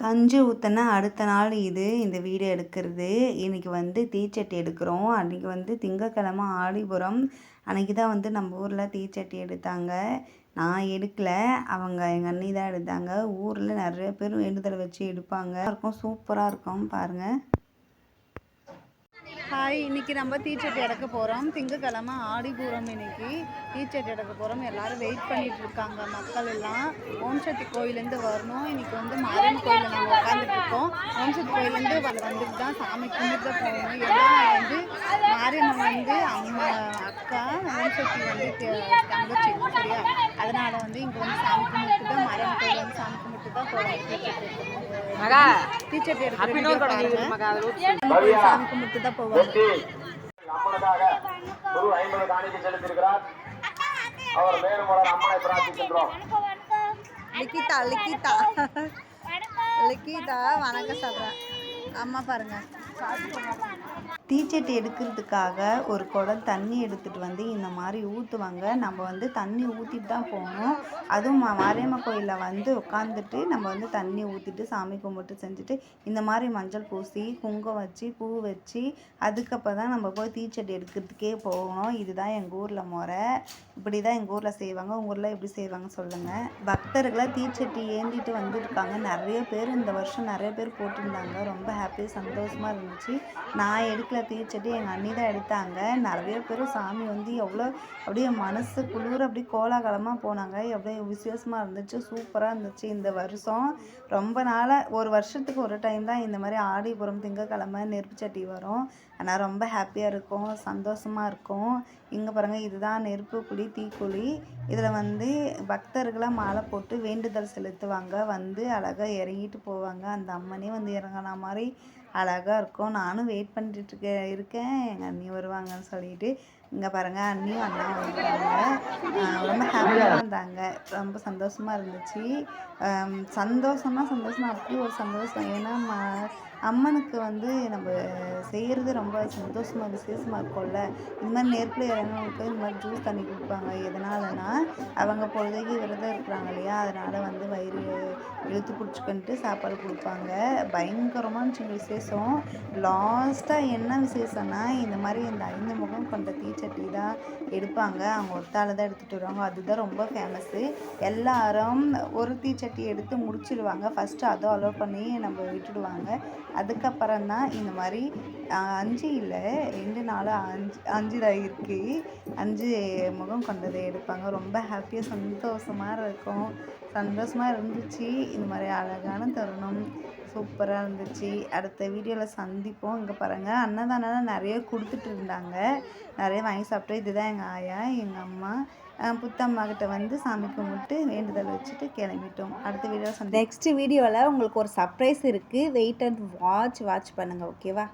கஞ்சி ஊற்றின அடுத்த நாள் இது இந்த வீடியோ எடுக்கிறது. இன்றைக்கி வந்து தீச்சட்டி எடுக்கிறோம். அன்றைக்கி வந்து திங்கக்கிழமை ஆடிபுரம். அன்றைக்கி தான் வந்து நம்ம ஊரில் தீச்சட்டி எடுத்தாங்க. நான் எடுக்கல. அவங்க எங்கள் அண்ணி தான் எடுத்தாங்க. ஊரில் நிறைய பேர் வேண்டுதல் வச்சு எடுப்பாங்க. இருக்கும் சூப்பராக இருக்கும். பாருங்கள் ஹாய் இன்னைக்கு நம்ம டீச்சர்ட் எடுக்க போகிறோம் திங்கக்கிழமை ஆடிபூரம் இன்னைக்கு. டீச்சர்ட் எடுக்க போகிறோம் எல்லாரும் வெயிட் பண்ணிட்டு இருக்காங்க மக்கள் எல்லாம். ஓம் சக்தி கோயிலேருந்து வரணும். இன்னைக்கு வந்து மாரியம்மன் கோயிலில் நாங்கள் உட்காந்துட்டு இருக்கோம். ஓம் சக்தி கோயிலேருந்து வந்து வந்துட்டு தான் சாமி கும்பிட்டு போகணும் எல்லாம் வந்து மாரியம்மன் வந்து அம்மா அக்கா ஓம் சக்தி வந்து தங்கச்சி சரியா? அதனால வந்து இங்கே வந்து சாமி கும்பிட்டு தான் மாரியம்மன் கோயில் வந்து சாமி கும்பிட்டு தான் போகணும் மகா. போய் சாமி கும்பிட்டு தான் போவாங்க. அம்மனுக்காக குரு ஐம்பது காணிக்கை செலுத்தியிருக்கிறார். அவர் மேலும் அம்மனை பிரார்த்திக்கின்றோம். லிக்கிதா லிக்கிதா. லிக்கிதா வணக்கம் சொல்கிறேன் அம்மா பாருங்க. தீச்சட்டி எடுக்கிறதுக்காக ஒரு குடம் தண்ணி எடுத்துகிட்டு வந்து இந்த மாதிரி ஊற்றுவாங்க நம்ம வந்து தண்ணி ஊற்றிட்டு தான் போகணும். அதுவும் மா- மாரியம்மன் கோயிலில் வந்து உட்காந்துட்டு நம்ம வந்து தண்ணி ஊற்றிட்டு சாமி கும்பிட்டு செஞ்சுட்டு இந்த மாதிரி மஞ்சள் பூசி குங்குமம் வச்சு பூ வச்சு அதுக்கப்புறம் தான் நம்ம போய் தீச்சட்டி எடுக்கிறதுக்கே போகணும். இதுதான் எங்கள் ஊரில் முறை. இப்படி தான் எங்கள் ஊரில் செய்வாங்க. உங்கள் ஊரில் எப்படி செய்வாங்க சொல்லுங்கள் பக்தர்களை தீச்சட்டி ஏந்திட்டு வந்துருக்காங்க. நிறைய பேர் இந்த வருஷம் நிறைய பேர் போட்டிருந்தாங்க. ரொம்ப ஹாப்பி சந்தோஷமாக இருந்துச்சு. நான் எடுக்கல தீச்சட்டி எங்கள் அண்ணி தான் எடுத்தாங்க. நிறைய பேர் சாமி வந்து எவ்வளோ அப்படியே மனசு குளிர அப்படியே கோலாகலமாக போனாங்க. எவ்வளோ விசேஷமாக இருந்துச்சு. சூப்பராக இருந்துச்சு இந்த வருஷம். ரொம்ப நாளாக ஒரு வருஷத்துக்கு ஒரு டைம் தான் இந்த மாதிரி ஆடிபுரம் திங்கக்கிழமை நெருப்பு சட்டி வரும். ஆனால் ரொம்ப ஹாப்பியாக இருக்கும். சந்தோஷமாக இருக்கும். இங்கே பாருங்கள் இதுதான் நெருப்பு குழி தீக்குழி. இதில் வந்து பக்தர்களாக மாலை போட்டு வேண்டுதல் செலுத்துவாங்க. வந்து அழகாக இறங்கிட்டு போவாங்க. அந்த அம்மனே வந்து இறங்கின மாதிரி அழகாக இருக்கும். நானும் வெயிட் பண்ணிட்டுருக்க இருக்கேன். எங்கள் அண்ணி வருவாங்கன்னு சொல்லிட்டு. இங்கே பாருங்கள் அண்ணியும் அண்ணா வந்துட்டாங்க ரொம்ப ஹாப்பியாக இருந்தாங்க ரொம்ப சந்தோஷமாக இருந்துச்சு. சந்தோஷம்னா சந்தோஷம். அப்படி ஒரு சந்தோஷம். ஏன்னா அம்மனுக்கு வந்து நம்ம செய்கிறது ரொம்ப சந்தோஷமாக விசேஷமாக இருக்கும்ல. இந்த மாதிரி நெருப்பில் இறங்கவங்களுக்கு இந்த மாதிரி ஜூஸ் தண்ணி கொடுப்பாங்க. எதனாலனா அவங்க பொழுதைக்கு விரதம் இருக்கிறாங்க இல்லையா? அதனால் வந்து வயிறு இழுத்து பிடிச்சிக்கிட்டு சாப்பாடு கொடுப்பாங்க. பயங்கரமாக இருந்துச்சு விசேஷம். லாஸ்ட்டாக என்ன விசேஷம்னா இந்த மாதிரி இந்த ஐந்து முகம் கொண்ட தீச்சட்டி தான் எடுப்பாங்க. அவங்க ஒத்தால தான் எடுத்துகிட்டு வருவாங்க. அதுதான் ரொம்ப ஃபேமஸ்ஸு எல்லாரும் ஒரு தீச்சட்டி எடுத்து முடிச்சிடுவாங்க. ஃபஸ்ட்டு அதை அலோவ் பண்ணி நம்ம விட்டுடுவாங்க. அதுக்கப்புறம் தான் இந்த மாதிரி அஞ்சு இல்லை ரெண்டு நாள் அஞ்சு அஞ்சு தான் இருக்குது அஞ்சு முகம் கொண்டதை எடுப்பாங்க. ரொம்ப ஹாப்பியாக சந்தோஷமாக இருக்கும். சந்தோஷமாக இருந்துச்சு. இந்த மாதிரி அழகான தருணம். சூப்பராக இருந்துச்சு. அடுத்த வீடியோவில் சந்திப்போம். இங்கே பாருங்கள் அன்னதானம் நிறைய கொடுத்துட்டு இருந்தாங்க. நிறைய வாங்கி சாப்பிட்டு இதுதான் எங்கள் ஆயா எங்கள் அம்மா புத்தம்மாக்கிட்ட வந்து சாமி கும்பிட்டு வேண்டுதல் வச்சுட்டு கிளம்பிட்டோம். அடுத்த வீடியோ நெக்ஸ்ட் வீடியோவில் உங்களுக்கு ஒரு சர்ப்ரைஸ் இருக்குது வெயிட் அண்ட் வாட்ச் வாட்ச் பண்ணுங்கள் ஓகேவா